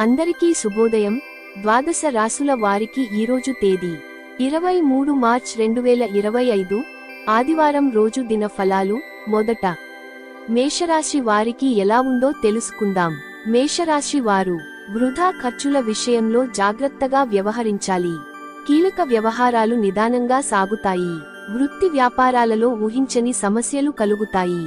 అందరికీ శుభోదయం. ద్వాదశ రాసుల వారికి ఈరోజు తేదీ ఇరవై మూడు మార్చ్ రెండు వేల ఇరవై ఐదు ఆదివారం రోజు దిన ఫలాలు. మొదట మేషరాశి వారికి ఎలా ఉందో తెలుసుకుందాం. మేషరాశి వారు వృధా ఖర్చుల విషయంలో జాగ్రత్తగా వ్యవహరించాలి. కీలక వ్యవహారాలు నిదానంగా సాగుతాయి. వృత్తి వ్యాపారాలలో ఊహించని సమస్యలు కలుగుతాయి.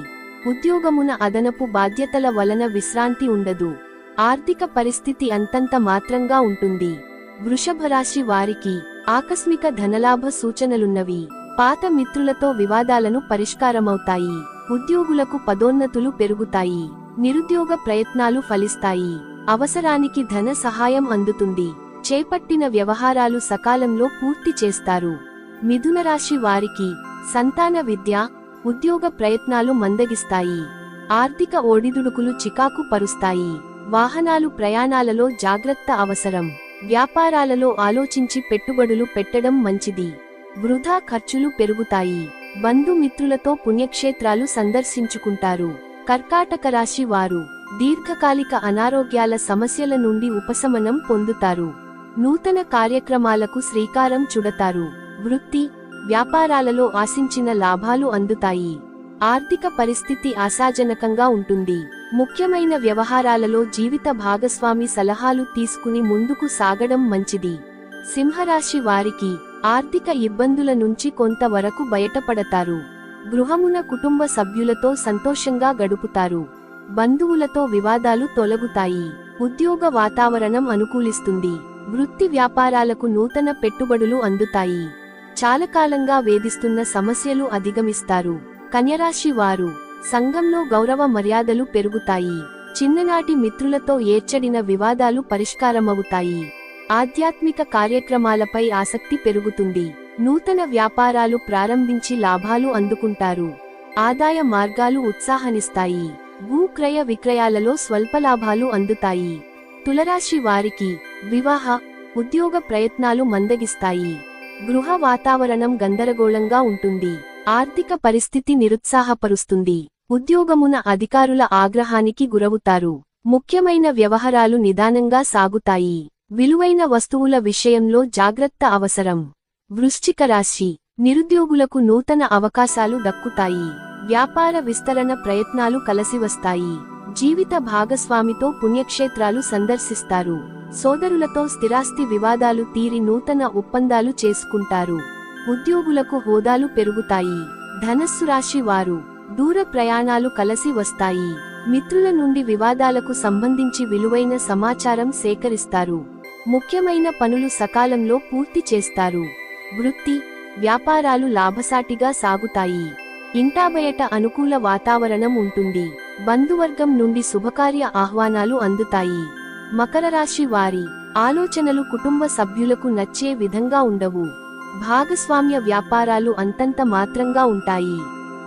ఉద్యోగమున అదనపు బాధ్యతల వలన విశ్రాంతి ఉండదు. ఆర్థిక పరిస్థితి అంతంత మాత్రంగా ఉంటుంది. వృషభరాశి వారికి ఆకస్మిక ధనలాభ సూచనలున్నవి. పాత మిత్రులతో వివాదాలను పరిష్కారమవుతాయి. ఉద్యోగులకు పదోన్నతులు పెరుగుతాయి. నిరుద్యోగ ప్రయత్నాలు ఫలిస్తాయి. అవసరానికి ధన సహాయం అందుతుంది. చేపట్టిన వ్యవహారాలు సకాలంలో పూర్తి చేస్తారు. మిథున రాశి వారికి సంతాన విద్య ఉద్యోగ ప్రయత్నాలు మందగిస్తాయి. ఆర్థిక ఒడిదుడుకులు చికాకు పరుస్తాయి. వాహనాలు ప్రయాణాలలో జాగ్రత్త అవసరం. వ్యాపారాలలో ఆలోచించి పెట్టుబడులు పెట్టడం మంచిది. వృధా ఖర్చులు పెరుగుతాయి. బంధుమిత్రులతో పుణ్యక్షేత్రాలు సందర్శించుకుంటారు. కర్కాటక రాశి వారు దీర్ఘకాలిక అనారోగ్యాల సమస్యల నుండి ఉపశమనం పొందుతారు. నూతన కార్యక్రమాలకు శ్రీకారం చుడతారు. వృత్తి వ్యాపారాలలో ఆశించిన లాభాలు అందుతాయి. ఆర్థిక పరిస్థితి ఆశాజనకంగా ఉంటుంది. ముఖ్యమైన వ్యవహారాలలో జీవిత భాగస్వామి సలహాలు తీసుకుని ముందుకు సాగడం మంచిది. సింహరాశి వారికి ఆర్థిక ఇబ్బందుల నుంచి కొంతవరకు బయటపడతారు. గృహమున కుటుంబ సభ్యులతో సంతోషంగా గడుపుతారు. బంధువులతో వివాదాలు తొలగుతాయి. ఉద్యోగ వాతావరణం అనుకూలిస్తుంది. వృత్తి వ్యాపారాలకు నూతన పెట్టుబడులు అందుతాయి. చాలకాలంగా వేధిస్తున్న సమస్యలు అధిగమిస్తారు. కన్యరాశి వారు సంఘంలో గౌరవ మర్యాదలు పెరుగుతాయి. చిన్ననాటి మిత్రులతో ఏర్చడిన వివాదాలు పరిష్కారమవుతాయి. ఆధ్యాత్మిక కార్యక్రమాలపై ఆసక్తి పెరుగుతుంది. నూతన వ్యాపారాలు ప్రారంభించి లాభాలు అందుకుంటారు. ఆదాయ మార్గాలు ఉత్సాహనిస్తాయి. భూక్రయ విక్రయాలలో స్వల్ప లాభాలు అందుతాయి. తులరాశి వారికి వివాహ ఉద్యోగ ప్రయత్నాలు మందగిస్తాయి. గృహ వాతావరణం గందరగోళంగా ఉంటుంది. ఆర్థిక పరిస్థితి నిరుత్సాహపరుస్తుంది. ఉద్యోగమున అధికారుల ఆగ్రహానికి గురవుతారు. ముఖ్యమైన వ్యవహారాలు నిదానంగా సాగుతాయి. విలువైన వస్తువుల విషయంలో జాగ్రత్త అవసరం. వృశ్చిక రాశి. నిరుద్యోగులకు నూతన అవకాశాలు దక్కుతాయి. వ్యాపార విస్తరణ ప్రయత్నాలు కలసివస్తాయి జీవిత భాగస్వామితో పుణ్యక్షేత్రాలు సందర్శిస్తారు. సోదరులతో స్థిరాస్తి వివాదాలు తీరి నూతన ఒప్పందాలు చేసుకుంటారు. ఉద్యోగులకు హోదాలు పెరుగుతాయి. ధనస్సు రాశి వారు దూర ప్రయాణాలు కలసి వస్తాయి. మిత్రుల నుండి వివాదాలకు సంబంధించి విలువైన సమాచారం సేకరిస్తారు. ముఖ్యమైన పనులు సకాలంలో పూర్తి చేస్తారు. వృత్తి వ్యాపారాలు లాభసాటిగా సాగుతాయి. ఇంటాబయట అనుకూల వాతావరణం ఉంటుంది. బంధువర్గం నుండి శుభకార్య ఆహ్వానాలు అందుతాయి. మకర రాశి వారి ఆలోచనలు కుటుంబ సభ్యులకు నచ్చే విధంగా ఉండవు. భాగస్వామ్య వ్యాపారాలు అంతంత మాత్రంగా ఉంటాయి.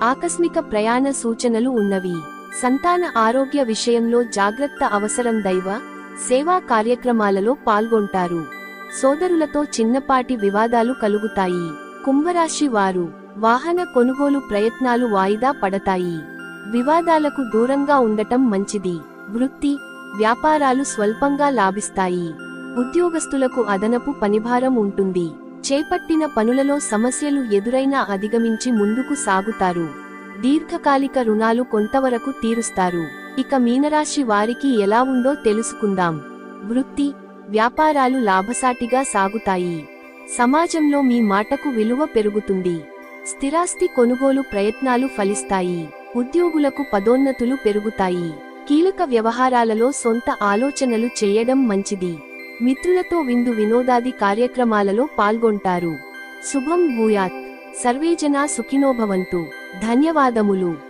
ఆకస్మిక ప్రయాణ సూచనలు ఉన్నవి. సంతాన ఆరోగ్య విషయంలో జాగ్రత్త అవసరం దైవ సేవా కార్యక్రమాలలో పాల్గొంటారు. సోదరులతో చిన్నపాటి వివాదాలు కలుగుతాయి. కుంభరాశి వారు వాహన కొనుగోలు ప్రయత్నాలు వాయిదా పడతాయి. వివాదాలకు దూరంగా ఉండటం మంచిది. వృత్తి వ్యాపారాలు స్వల్పంగా లాభిస్తాయి. ఉద్యోగస్తులకు అదనపు పనిభారం ఉంటుంది. చేపట్టిన పనులలో సమస్యలు ఎదురైనా అధిగమించి ముందుకు సాగుతారు. దీర్ఘకాలిక రుణాలు కొంతవరకు తీరుస్తారు. ఇక మీనరాశి వారికి ఎలా ఉందో తెలుసుకుందాం. వృత్తి వ్యాపారాలు లాభసాటిగా సాగుతాయి. సమాజంలో మీ మాటకు విలువ పెరుగుతుంది. స్థిరాస్తి కొనుగోలు ప్రయత్నాలు ఫలిస్తాయి. ఉద్యోగులకు పదోన్నతులు పెరుగుతాయి. కీలక వ్యవహారాలలో సొంత ఆలోచనలు చేయడం మంచిది. మిత్రులతో విందు వినోదాది కార్యక్రమాలలో పాల్గొంటారు. శుభం భూయాత్. సర్వేజనా సుఖినోభవంతు ధన్యవాదములు.